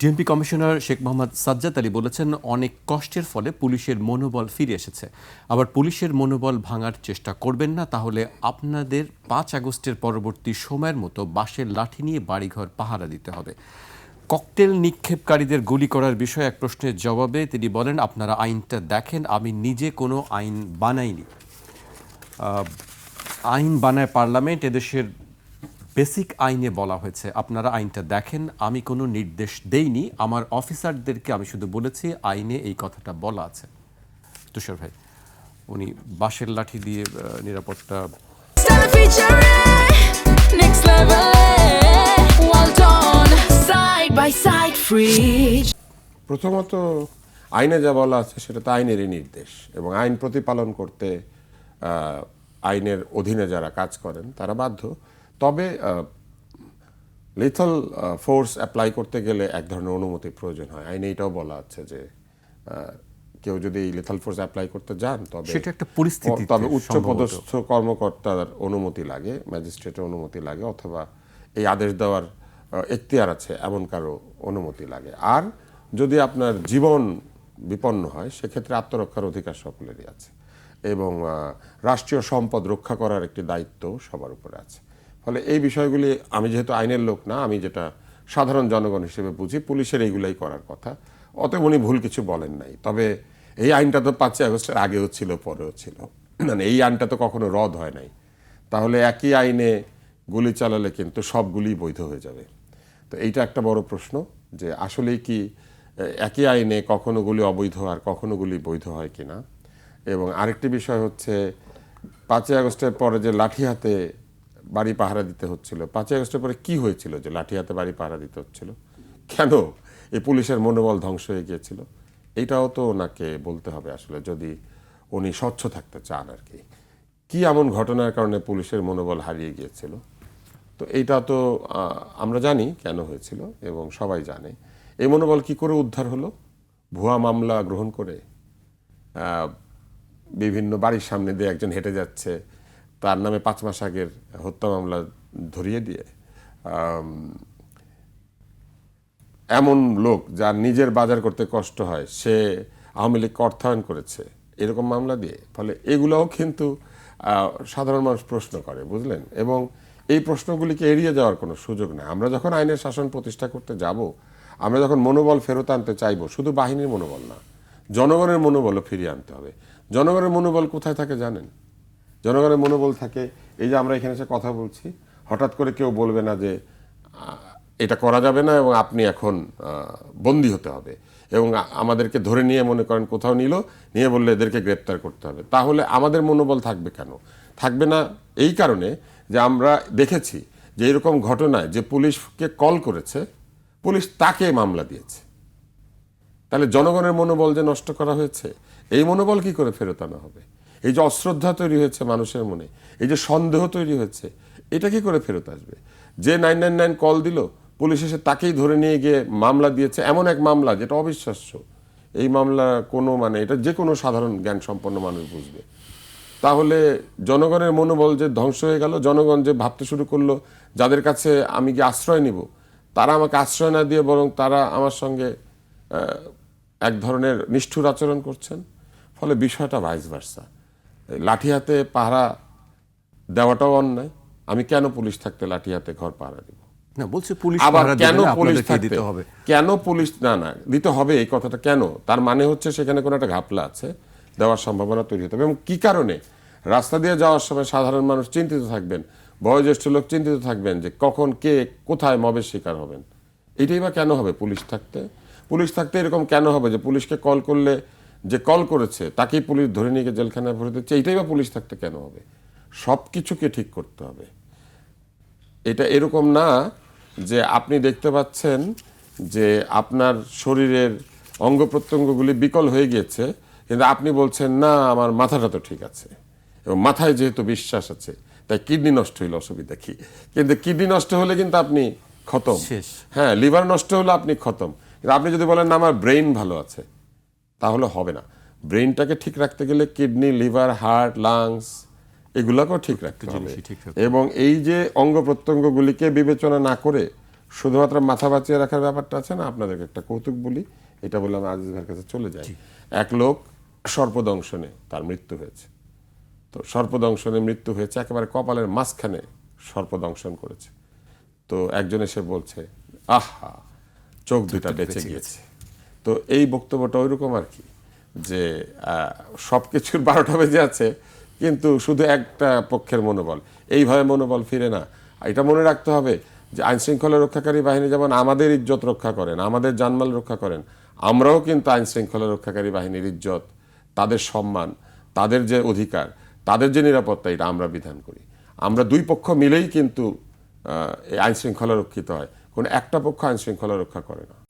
DMP commissioner Sheikh Mohammad Sajjad Ali বলেছেন, অনেক কষ্টের ফলে পুলিশের মনোবল ফিরে এসেছে। আবার পুলিশের মনোবল ভাঙার চেষ্টা করবেন না, তাহলে আপনাদের পাঁচ আগস্টের পরবর্তী সময়ের মতো বাঁশের লাঠি নিয়ে বাড়িঘর পাহারা দিতে হবে। ককটেল নিক্ষেপকারীদের গুলি করার বিষয়ে এক প্রশ্নের জবাবে তিনি বলেন, আপনারা আইনটা দেখেন, আমি নিজে কোনো আইন বানাইনি। আইন বানায় পার্লামেন্ট, এদেশের বেসিক আইনে বলা হয়েছে আপনারা আইনটা দেখেন আমি কোনো নির্দেশ দেইনি আমার অফিসারদেরকে আমি শুধু বলেছি আইনে এই কথাটা বলা আছে তুষার ভাই উনি বাঁশের লাঠি দিয়ে নিরাপত্তা. প্রথমত আইনে যা বলা আছে সেটা তো আইনেরই নির্দেশ এবং আইন প্রতিপালন করতে আইনের অধীনে যারা কাজ করেন তারা বাধ্য তবে লিথল ফোর্স অ্যাপ্লাই করতে গেলে এক ধরনের অনুমতি প্রয়োজন হয়। আইনে এটাও বলা আছে যে কেউ যদি লিথল ফোর্স অ্যাপ্লাই করতে যান তবে সেটা একটা পরিস্থিতি তবে উচ্চ পদস্থ কর্মকর্তার অনুমতি লাগে ম্যাজিস্ট্রেটের অনুমতি লাগে অথবা এই আদেশ দেওয়ার এখতিয়ার আছে এমন কারও অনুমতি লাগে। আর যদি আপনার জীবন বিপন্ন হয় সেক্ষেত্রে আত্মরক্ষার অধিকার সকলেরই আছে। এবং রাষ্ট্রীয় সম্পদ রক্ষা করার একটি দায়িত্ব সবার উপরে আছে। ফলে এই বিষয়গুলি আমি যেহেতু আইনের লোক না, আমি যেটা সাধারণ জনগণ হিসেবে বুঝি, পুলিশের এইগুলাই করার কথা। অতএব উনি ভুল কিছু বলেন নাই। তবে এই আইনটা তো পাঁচই আগস্টের আগেও ছিল, পরেও ছিল। মানে এই আইনটা তো কখনো রদ হয় নাই। তাহলে একই আইনে গুলি চালালে কিন্তু সবগুলি বৈধ হয়ে যাবে। তো এইটা একটা বড় প্রশ্ন যে আসলেই কি, একই আইনে কখনো গুলি অবৈধ আর কখনো গুলি বৈধ হয় কিনা? এবং আরেকটি বিষয় হচ্ছে, পাঁচই আগস্টের পরে যে লাঠি হাতে বাড়ি পাহারা দিতে হচ্ছিল। পাঁচই আগস্টের পরে কি হয়েছিল যে লাঠি হাতে বাড়ি পাহারা দিতে হচ্ছিল? কেন এই পুলিশের মনোবল ধ্বংস হয়ে গিয়েছিল? এইটাও তো ওনাকে বলতে হবে আসলে, যদি উনি স্বচ্ছ থাকতে চান আর কি। কি এমন ঘটনার কারণে পুলিশের মনোবল হারিয়ে গিয়েছিল? তো এইটা তো আমরা জানি কেন হয়েছিল এবং সবাই জানে। এই মনোবল কি করে উদ্ধার হলো? ভুয়া মামলা গ্রহণ করে বিভিন্ন বাড়ির সামনে দিয়ে একজন হেঁটে যাচ্ছে তার নামে পাঁচ মাস আগের হত্যা মামলা ধরিয়ে দিয়ে এমন লোক যার নিজের বাজার করতে কষ্ট হয়, সে আওয়ামী লীগকে অর্থায়ন করেছে, এরকম মামলা দিয়ে। ফলে এগুলোও কিন্তু সাধারণ মানুষ প্রশ্ন করে, বুঝলেন? এবং এই প্রশ্নগুলিকে এড়িয়ে যাওয়ার কোনো সুযোগ নেই। আমরা যখন আইনের শাসন প্রতিষ্ঠা করতে যাব, আমরা যখন মনোবল ফেরত আনতে চাইব, শুধু বাহিনীর মনোবল না, জনগণের মনোবলও ফিরিয়ে আনতে হবে। জনগণের মনোবল কোথায় থাকে জানেন? জনগণের মনোবল থাকে। এই যে আমরা এখানে এসে কথা বলছি, হঠাৎ করে কেউ বলবে না যে এটা করা যাবে না এবং আপনি এখন বন্দী হতে হবে। এবং আমাদেরকে ধরে নিয়ে মনে করেন কোথাও নিল, নিয়ে বললে এদেরকে গ্রেপ্তার করতে হবে। তাহলে আমাদের মনোবল থাকবে কেন? থাকবে না এই কারণে যে আমরা দেখেছি যে এরকম ঘটনায় যে পুলিশকে কল করেছে, পুলিশ তাকে মামলা দিয়েছে। তাহলে জনগণের মনোবল যে নষ্ট করা হয়েছে, এই মনোবল কি করে ফেরত আনা হবে? এই যে অশ্রদ্ধা তৈরি হয়েছে মানুষের মনে, এই যে সন্দেহ তৈরি হয়েছে, এটা কি করে ফেরত আসবে? যে নাইন নাইন নাইন কল দিল, পুলিশ এসে তাকেই ধরে নিয়ে গিয়ে মামলা দিয়েছে, এমন এক মামলা যেটা অবিশ্বাস্য। এই মামলা কোনো মানে এটা যে কোনো সাধারণ জ্ঞান সম্পন্ন মানুষ বুঝবে। তাহলে জনগণের মনোবল যে ধ্বংস হয়ে গেল, জনগণ যে ভাবতে শুরু করল, যাদের কাছে আমি কি আশ্রয় নিব, তারা আমাকে আশ্রয় না দিয়ে বরং তারা আমার সঙ্গে এক ধরনের নিষ্ঠুর আচরণ করছেন, ফলে বিষয়টা ভাইস ভার্সা লাঠি হাতে পাহারা দেওয়াটাও অন্যায়। আমি কেন পুলিশ থাকতে লাঠি হাতে ঘর পাহারা দিব? না বলছে পুলিশ আবার কেন পুলিশ থাকতে? দিতে হবে? কেন পুলিশ? না না দিতে হবে এই কথাটা কেন? তার মানে হচ্ছে সেখানে কোনো একটা ঘাপলা আছে দেওয়ার সম্ভাবনা তৈরি হতে হবে। এবং কি কারণে? রাস্তা দিয়ে যাওয়ার সময় সাধারণ মানুষ চিন্তিত থাকবেন বয়োজ্যেষ্ঠ লোক চিন্তিত থাকবেন যে কখন কে কোথায় মবের শিকার হবেন। এটাই বা কেন হবে পুলিশ থাকতে? পুলিশ থাকতে এরকম কেন হবে যে পুলিশকে কল করলে যে কল করেছে তাকেই পুলিশ ধরে নিয়ে গিয়ে জেলখানায় ভরে দিচ্ছে এইটাই বা পুলিশ থাকতে কেন হবে? সব কিছুকে ঠিক করতে হবে। এটা এরকম না যে আপনি দেখতে পাচ্ছেন যে আপনার শরীরের অঙ্গ প্রত্যঙ্গগুলি বিকল হয়ে গিয়েছে কিন্তু আপনি বলছেন না আমার মাথাটা তো ঠিক আছে। এবং মাথায় যেহেতু বিশ্বাস আছে তাই কিডনি নষ্ট হইলে অসুবিধা কি? কিন্তু কিডনি নষ্ট হলে কিন্তু আপনি খতম। হ্যাঁ লিভার নষ্ট হলে আপনি খতম। কিন্তু আপনি যদি বলেন না আমার ব্রেইন ভালো আছে তাহলে হবে না। ব্রেইনটাকে ঠিক রাখতে গেলে কিডনি লিভার হার্ট লাংস এগুলোকেও ঠিক রাখতে হবে। এবং এই যে অঙ্গ প্রত্যঙ্গগুলিকে বিবেচনা না করে শুধুমাত্র মাথা বাঁচিয়ে রাখার ব্যাপারটা আছে না আপনাদেরকে একটা কৌতুক বলি এটা বলে আমি আজিজ ভাইয়ের কাছে চলে যাই। এক লোক সর্পদংশনে তার মৃত্যু হয়েছে। তো সর্পদংশনে মৃত্যু হয়েছে একেবারে কপালের মাঝখানে সর্পদংশন করেছে। তো একজন এসে বলছে আহা চোখ দুটা বেঁচে গিয়েছে। তো এই বক্তব্যটা ওইরকম আর কি যে সব কিছুর বারোটা বেজে আছে কিন্তু শুধু একটা পক্ষের মনোবল। এইভাবে মনোবল ফিরে না। এটা মনে রাখতে হবে যে আইনশৃঙ্খলা রক্ষাকারী বাহিনী যেমন আমাদের ইজ্জত রক্ষা করেন আমাদের জানমাল রক্ষা করেন আমরাও কিন্তু আইনশৃঙ্খলা রক্ষাকারী বাহিনীর ইজ্জত তাদের সম্মান তাদের যে অধিকার তাদের যে নিরাপত্তা এটা আমরা বিধান করি। আমরা দুই পক্ষ মিলেই কিন্তু আহ, এই আইন রক্ষিত হয়। কোনো একটা পক্ষ আইনশৃঙ্খলা রক্ষা করে না।